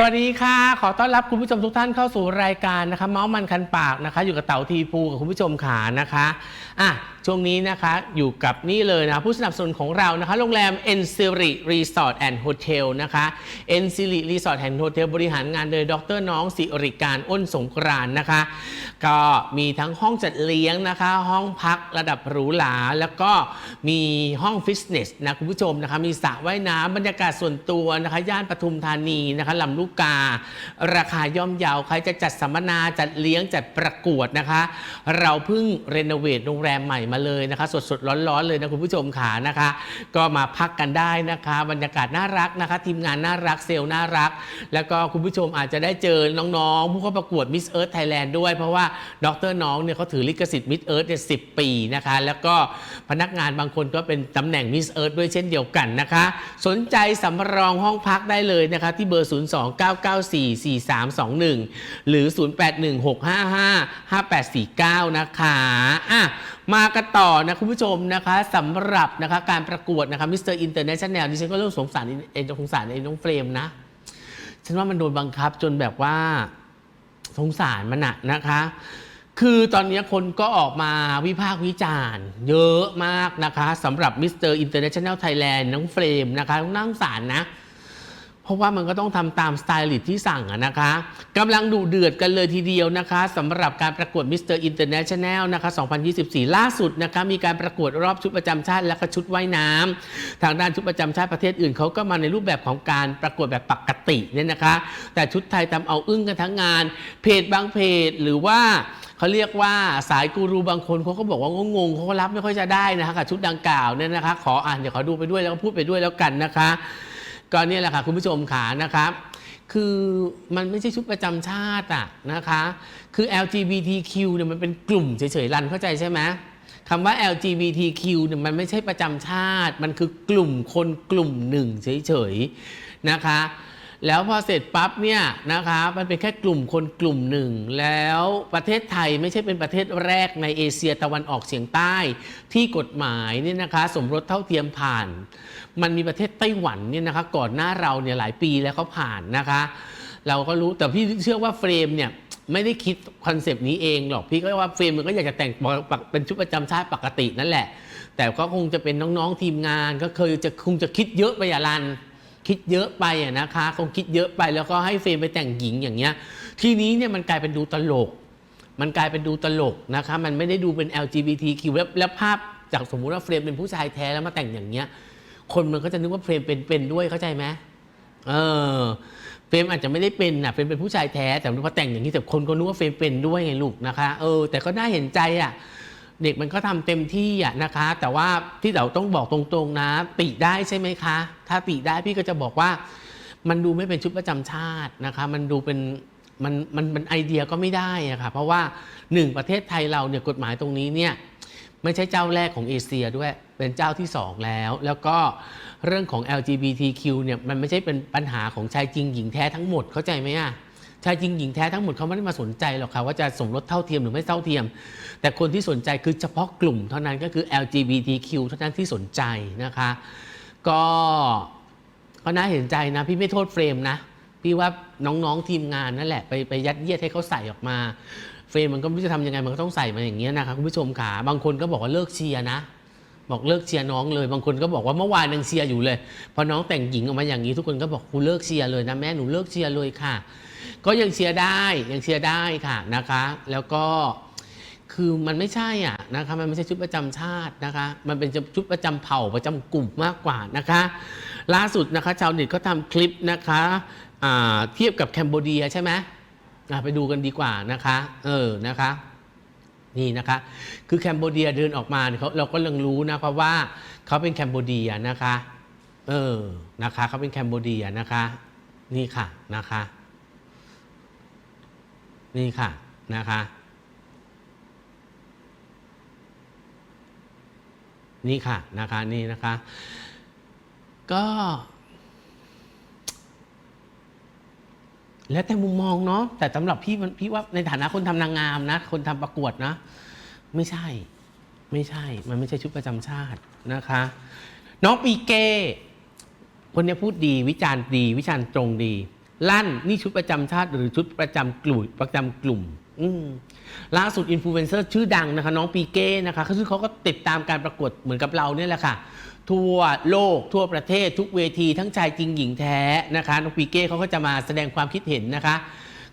สวัสดีค่ะ ขอต้อนรับคุณผู้ชมทุกท่านเข้าสู่รายการนะคะ เมาส์มันคันปากนะคะ อยู่กับเต๋าทีปูกับคุณผู้ชมขานะคะอะ ช่วงนี้นะคะอยู่กับนี่เลยนะผู้สนับสนุนของเรานะคะ โรงแรม e n s i r i Resort and Hotel นะคะ e n s i r i Resort and Hotel บริหารงานโดยดรน้องสิริการอ้นสงกรานนะคะ ก็มีทั้งห้องจัดเลี้ยงนะคะ ห้องพักระดับหรูหราแล้วก็มีห้องฟิตเนสนะคุณผู้ชมนะคะมีสระว่ายน้ำบรรยากาศส่วนตัวนะคะย่านปทุมธานีนะคะลำลูกกา ราคาย่อมเยาใครจะจัดสัมมนาจัดเลี้ยงจัดประกวดนะคะ เราเพิ่งรีโนเวทโรงแรมใหม่มาเลยนะคะ สดๆร้อนๆเลยนะคุณผู้ชมขานะคะ ก็มาพักกันได้นะคะ บรรยากาศน่ารักนะคะ ทีมงานน่ารักเซลล์น่ารัก แล้วก็คุณผู้ชมอาจจะได้เจอน้องๆ ผู้เข้าประกวด Miss Earth Thailand ด้วย เพราะว่าดรน้องเนี่ยเขาถือลิขสิทธิ์ Miss Earth เนี่ยสิปีนะคะ แล้วก็พนักงานบางคนก็เป็นตำแหน่ง Miss Earth ด้วยเช่นเดียวกันนะคะ สนใจสำรองห้องพักได้เลยนะคะ ที่เบอร์ 029944321 หรือ 0816555849 นะคะอะ มากันต่อนะคุณผู้ชมนะคะสำหรับนะคะการประกวดนะคะมิสเตอร์อินเตอร์เนชั่นแนลดิฉันก็เริ่มสงสารเอ็นสงสารเอ็นน้องเฟรมนะ ฉันว่ามันโดนบังคับจนแบบว่าสงสารมันอะนะคะ คือตอนนี้คนก็ออกมาวิพากษ์วิจารณ์ เยอะมากนะคะสำหรับมิสเตอร์อินเตอร์เนชั่นแนลไทยแลนด์น้องเฟรมนะคะต้องน่งสารนะ เพราะว่ามันก็ต้องทำตามสไตลิสต์ที่สั่งนะคะกำลังดูเดือดกันเลยทีเดียวนะคะสำหรับการประกวดมิสเตอร์อินเตอร์เนชั่นแนลนะคะ2024 ล่าสุดนะคะมีการประกวดรอบชุดประจำชาติและก็ชุดว่ายน้ำทางด้านชุดประจำชาติประเทศอื่นเขาก็มาในรูปแบบของการประกวดแบบปกติเนี่ยนะคะ แต่ชุดไทยทำเอาอึ้งกันทั้งงาน เพจบางเพจหรือว่าเขาเรียกว่าสายกูรูบางคนเขาก็บอกว่างงๆเขาก็รับไม่ค่อยจะได้นะคะกับชุดดังกล่าวเนี่ยนะคะ ขออ่านเดี๋ยวขอดูไปด้วยแล้วก็พูดไปด้วยแล้วกันนะคะ ก็เนี่ยแหละค่ะคุณผู้ชมขานะครับคือมันไม่ใช่ชุดประจำชาติอะนะคะ คือ LGBTQ เนี่ยมันเป็นกลุ่มเฉยๆรันเข้าใจใช่ไหมคำว่า LGBTQ เนี่ยมันไม่ใช่ประจำชาติ มันคือกลุ่มคนกลุ่มหนึ่งเฉยๆนะคะ แล้วพอเสร็จปั๊บเนี่ยนะคะมันเป็นแค่กลุ่มคนกลุ่มหนึ่ง แล้วประเทศไทยไม่ใช่เป็นประเทศแรกในเอเชียตะวันออกเฉียงใต้ ที่กฎหมายเนี่ยนะคะ สมรสเท่าเทียมผ่าน มันมีประเทศไต้หวันเนี่ยนะคะ ก่อนหน้าเราเนี่ยหลายปีแล้วเขาผ่านนะคะ เราก็รู้แต่พี่เชื่อว่าเฟรมเนี่ยไม่ได้คิดคอนเซปต์นี้เองหรอกพี่ก็ว่าเฟรมมันก็อยากจะแต่งเป็นชุดประจำชาติปกตินั่นแหละ แต่ก็คงจะเป็นน้องๆทีมงานก็เคยจะคงจะคิดเยอะไปอย่ารัน คิดเยอะไปอะนะคะคงคิดเยอะไปแล้วก็ให้เฟรมไปแต่งหญิงอย่างเงี้ย ทีนี้เนี่ยมันกลายเป็นดูตลก มันกลายเป็นดูตลกนะคะ มันไม่ได้ดูเป็น LGBTQ แล้วแล้วภาพจากสมมุติว่าเฟรมเป็นผู้ชายแท้แล้วมาแต่งอย่างเงี้ย คนมันก็จะนึกว่าเฟรมเป็นเป็นด้วยเข้าใจไหมเออเฟรมอาจจะไม่ได้เป็นนะเฟรมเป็นผู้ชายแท้แต่พอแต่งอย่างนี้แต่คนก็นึกว่าเฟรมเป็นด้วยไงลูกนะคะ เออ แต่ก็น่าเห็นใจอะ เด็กมันก็ทำเต็มที่อะนะคะ แต่ว่าที่เราต้องบอกตรงๆนะ ติได้ใช่ไหมคะ ถ้าติได้พี่ก็จะบอกว่า มันดูไม่เป็นชุดประจำชาตินะคะ มันดูเป็นมันมันมันไอเดียก็ไม่ได้อะค่ะเพราะว่าหนึ่งประเทศไทยเราเนี่ยกฎหมายตรงนี้เนี่ยไม่ใช่เจ้าแรกของเอเชียด้วยเป็นเจ้าที่2แล้ว แล้วก็เรื่องของ LGBTQ เนี่ยมันไม่ใช่เป็นปัญหาของชายจริงหญิงแท้ทั้งหมดเข้าใจไหมอะ ชายจริงหญิงแท้ทั้งหมดเขาไม่ได้มาสนใจหรอกค่ะว่าจะสมรสเท่าเทียมหรือไม่เท่าเทียม แต่คนที่สนใจคือเฉพาะกลุ่มเท่านั้นก็คือ LGBTQ เท่านั้นที่สนใจนะคะ ก็ก็น่าเห็นใจนะ พี่ไม่โทษเฟรมนะ พี่ว่าน้องๆทีมงานนั่นแหละไปไปยัดเยียดให้เขาใส่ออกมา เฟรมมันก็ไม่รู้จะทำยังไงมันก็ต้องใส่มาอย่างเงี้ยนะคะคุณผู้ชมขาบางคนก็บอกว่าเลิกเชียร์นะบอกเลิกเชียร์น้องเลย บางคนก็บอกว่าเมื่อวานยังเชียร์อยู่เลย พอน้องแต่งหญิงออกมาอย่างนี้ทุกคนก็บอกกูเลิกเชียร์เลยนะแม่หนูเลิกเชียร์เลยค่ะ ก็ยังเชียร์ได้ยังเชียร์ได้ค่ะนะคะ แล้วก็คือมันไม่ใช่อะนะคะมันไม่ใช่ชุดประจำชาตินะคะ มันเป็นชุดประจำเผ่าประจำกลุ่มมากกว่านะคะ ล่าสุดนะคะชาวเน็ตก็ทำคลิปนะคะเทียบกับแคนเบเดียใช่ไหมไปดูกันดีกว่านะคะเออนะคะนี่นะคะ คือแคนเบเดียเดินออกมาเนี่ยเขาเราก็ยังรู้นะคะว่าเขาเป็นแคนเบเดียนะคะ เออนะคะเขาเป็นแคนเบเดียนะคะ นี่ค่ะนะคะ นี่ค่ะนะคะ นี่ค่ะนะคะนี่นะคะ ก็ แล้วแต่มุมมองเนาะแต่สำหรับพี่มันพี่ว่าในฐานะคนทำนางงามนะ คนทำประกวดนะ ไม่ใช่ ไม่ใช่ มันไม่ใช่ชุดประจำชาตินะคะ น้องปีเก้คนนี้พูดดีวิจารณ์ดี วิจารณ์ตรงดี ลั่นนี่ชุดประจำชาติ หรือชุดประจำกลุ่มประจำกลุ่มอืล่าสุดอินฟลูเอนเซอร์ชื่อดังนะคะ น้องปีเก้นะคะซึ่งเขาก็ติดตามการประกวดเหมือนกับเราเนี่ยแหละค่ะ ทั่วโลกทั่วประเทศทุกเวทีทั้งชายจริงหญิงแท้นะคะ น้องปีเก้เขาก็จะมาแสดงความคิดเห็นนะคะ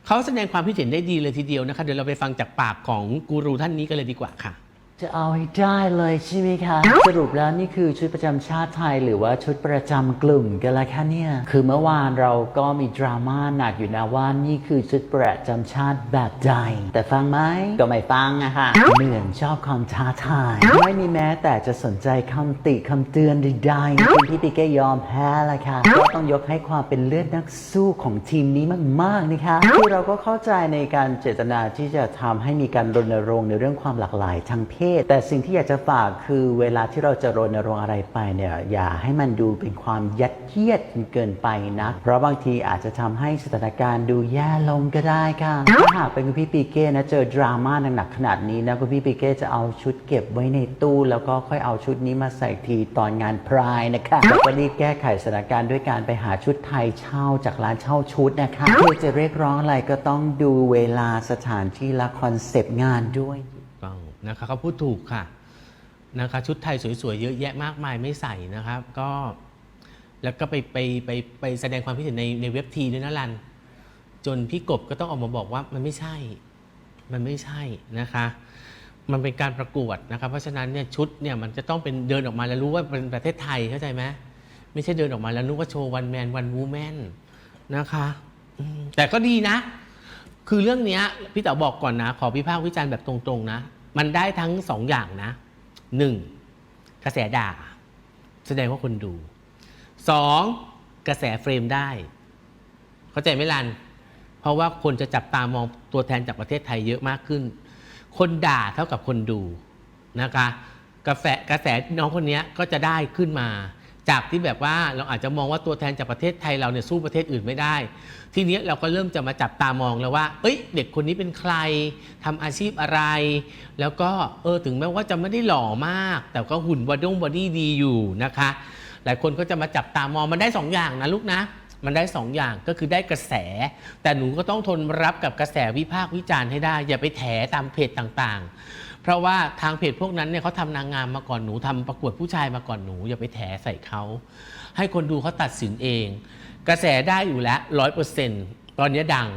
เขาแสดงความคิดเห็นได้ดีเลยทีเดียวนะคะ เดี๋ยวเราไปฟังจากปากของกูรูท่านนี้กันเลยดีกว่าค่ะ จะเอาให้ได้เลยใช่ไหมคะ สรุปแล้วนี่คือชุดประจำชาติไทย หรือว่าชุดประจำกลุ่มกันละคะเนี่ย คือเมื่อวานเราก็มีดราม่าหนักอยู่นะว่านี่คือชุดประจำชาติแบบใด แต่ฟังไหมก็ไม่ฟังอะค่ะเหมือนชอบความท้าทาย ไม่มีแม้แต่จะสนใจคำติคำเตือนใดๆคุณพี่ปิเก้ยอมแพ้ละค่ะก็ต้องยกให้ความเป็นเลือดนักสู้ของทีมนี้มากๆนะคะคือเราก็เข้าใจในการเจตนาที่จะทำให้มีการรณรงค์ในเรื่องความหลากหลายทางเพศแต่สิ่งที่อยากจะฝากคือเวลาที่เราจะรณรงค์อะไรไปเนี่ยอย่าให้มันดูเป็นความยัดเยียดเกินไปนะ เพราะบางทีอาจจะทำให้สถานการณ์ดูแย่ลงก็ได้ค่ะถ้าหากเป็นคุณพี่ปีเก้นะเจอดราม่าหนักๆขนาดนี้นะคุณพี่ปีเก้จะเอาชุดเก็บไว้ในตู้แล้วก็ค่อยเอาชุดนี้มาใส่ทีตอนงานพรายนะคะแล้วก็รีบแก้ไขสถานการณ์ด้วยการไปหาชุดไทยเช่าจากร้านเช่าชุดนะคะเพื่อจะเรียกร้องอะไรก็ต้องดูเวลาสถานที่และคอนเซปต์งานด้วย นะคะเขาพูดถูกค่ะนะคะชุดไทยสวยๆ เยอะแยะมากมายไม่ใส่นะครับ ก็แล้วก็ไปไปไปไปแสดงความคิดเห็นในในเว็บทีด้วยนะรัน จนพี่กบก็ต้องออกมาบอกว่ามันไม่ใช่ มันไม่ใช่นะคะ มันเป็นการประกวดนะคะเพราะฉะนั้นเนี่ยชุดเนี่ยมันจะต้องเป็นเดินออกมาแล้วรู้ว่าเป็นประเทศไทยเข้าใจไหมไม่ใช่เดินออกมาแล้วนึกว่าโชว์วันแมนวันวูแมนนะคะแต่ก็ดีนะ คือเรื่องนี้พี่เต๋อบอกก่อนนะ ขอพิพากษ์วิจารณ์แบบตรงๆนะ มันได้ทั้งสองอย่างนะหนึ่งกระแสด่า แสดงว่าคนดูสองกระแสเฟรมได้ เข้าใจไหมลัน เพราะว่าคนจะจับตามองตัวแทนจากประเทศไทยเยอะมากขึ้น คนด่าเท่ากับคนดูนะคะกระแสกระแสน้องคนนี้ก็จะได้ขึ้นมา จากที่แบบว่าเราอาจจะมองว่าตัวแทนจากประเทศไทยเราเนี่ยสู้ประเทศอื่นไม่ได้ ทีนี้เราก็เริ่มจะมาจับตามองแล้วว่า เอ้ย เด็กคนนี้เป็นใครทำอาชีพอะไร แล้วก็เออถึงแม้ว่าจะไม่ได้หล่อมาก แต่ก็หุ่นบอดงบอดี้ดีอยู่นะคะ หลายคนก็จะมาจับตามองมันได้สองอย่างนะลูกนะ มันได้สองอย่างก็คือได้กระแส แต่หนูก็ต้องทนรับกับกระแสวิพากษ์วิจารณ์ให้ได้ อย่าไปแถตามเพจต่างๆ เพราะว่าทางเพจพวกนั้นเนี่ยเขาทำนางงามมาก่อนหนูทำประกวดผู้ชายมาก่อนหนู อย่าไปแถใส่เขาให้คนดูเขาตัดสินเอง กระแสได้อยู่แล้วร้อยเปอร์เซ็นต์ตอนนี้ดัง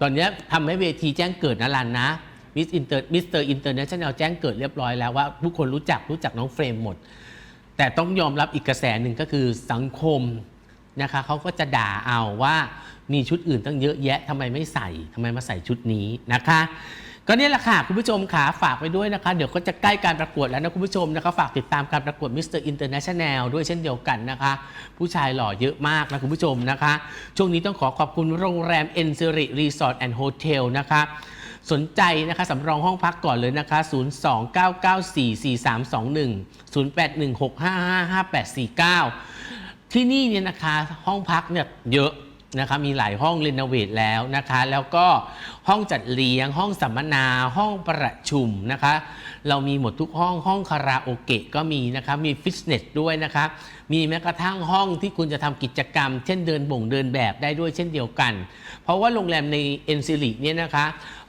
ตอนนี้ทำให้เวทีแจ้งเกิดนะลันนะมิสอินเตอร์มิสเตอร์อินเตอร์เนชั่นแนลแจ้งเกิดเรียบร้อยแล้วว่าทุกคนรู้จักรู้จักน้องเฟรมหมด แต่ต้องยอมรับอีกกระแสหนึ่งก็คือสังคม นะคะเขาก็จะด่าเอาว่ามีชุดอื่นตั้งเยอะแยะทำไมไม่ใส่ทำไมมาใส่ชุดนี้นะคะ ก็เนี่ยแหละค่ะคุณผู้ชมขาฝากไปด้วยนะคะ เดี๋ยวก็จะใกล้การประกวดแล้วนะคุณผู้ชมนะคะฝากติดตามการประกวดมิสเตอร์อินเตอร์เนชั่นแนลด้วยเช่นเดียวกันนะคะ ผู้ชายหล่อเยอะมากนะคุณผู้ชมนะคะ ช่วงนี้ต้องขอขอบคุณโรงแรมเอ็นซิริรีสอร์ทแอนด์โฮเทลนะคะสนใจนะคะสำรองห้องพักก่อนเลยนะคะ 029944321 0816555849 ที่นี่เนี่ยนะคะห้องพักเนี่ยเยอะ นะคะมีหลายห้องรีโนเวทแล้วนะคะ แล้วก็ห้องจัดเลี้ยง ห้องสัมมนา ห้องประชุมนะคะ เรามีหมดทุกห้องห้องคาราโอเกะก็มีนะคะ มีฟิตเนสด้วยนะคะ มีแม้กระทั่งห้องที่คุณจะทำกิจกรรม เช่นเดินบ่งเดินแบบได้ด้วยเช่นเดียวกัน เพราะว่าโรงแรมในเอ็นซิลิเนี่ยนะคะ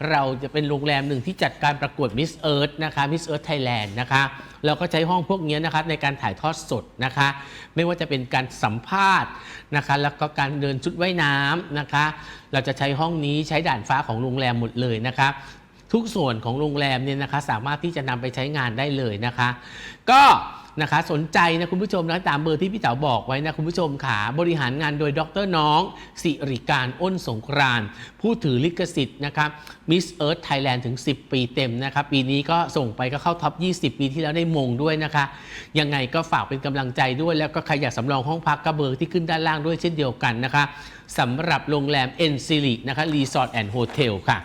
เราจะเป็นโรงแรมหนึ่งที่จัดการประกวดมิสเอิร์ธนะคะมิสเอิร์ธไทยแลนด์นะคะเราก็ใช้ห้องพวกนี้นะคะในการถ่ายทอดสดนะคะ ไม่ว่าจะเป็นการสัมภาษณ์นะคะ แล้วก็การเดินชุดว่ายน้ำนะคะ เราจะใช้ห้องนี้ใช้ด่านฟ้าของโรงแรมหมดเลยนะคะทุกส่วนของโรงแรมเนี่ยนะคะสามารถที่จะนำไปใช้งานได้เลยนะคะ ก็ นะคะสนใจนะคุณผู้ชมนะตามเบอร์ที่พี่เต๋าบอกไว้นะคุณผู้ชมขาบริหารงานโดยดรน้อง สิริการอ้นสงกรานผู้ถือลิขสิทธิ์นะครับมิสเอิร์ธไทยแลนด์ถึง 10 ปีเต็มนะครับปีนี้ก็ส่งไปก็เข้าท็อป 20 ปีที่แล้วได้มงด้วยนะคะ ยังไงก็ฝากเป็นกำลังใจด้วย แล้วก็ใครอยากสำรองห้องพักก็เบอร์ที่ขึ้นด้านล่างด้วยเช่นเดียวกันนะคะสำหรับโรงแรมเอ็นซิลินะคะรีสอร์ทแอนด์โฮเทลค่ะ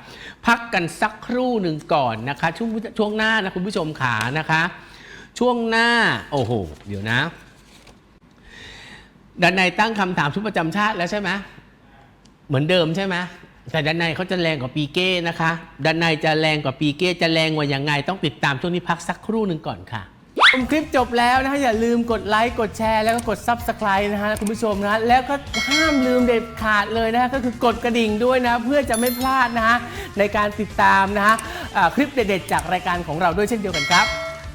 พักกันสักครู่หนึ่งก่อนนะคะช่วงช่วงหน้านะคุณผู้ชมขานะคะ ช่วงหน้า โอ้โห เดี๋ยวนะด้านในตั้งคำถามชุดประจำชาติแล้วใช่ไหมเหมือนเดิมใช่ไหมแต่ด้านในเขาจะแรงกว่าปีเก้นะคะด้านในจะแรงกว่าปีเก้จะแรงกว่ายังไง ต้องติดตามช่วงนี้พักสักครู่หนึ่งก่อนค่ะชมคลิปจบแล้วนะฮะอย่าลืมกดไลค์กดแชร์แล้วก็กด Subscribe นะฮะคุณผู้ชมนะแล้วก็ห้ามลืมเด็ดขาดเลยนะฮะก็คือกดกระดิ่งด้วยนะ เพื่อจะไม่พลาดนะฮะในการติดตามนะฮะคลิปเด็ดๆจากรายการของเราด้วยเช่นเดียวกันครับ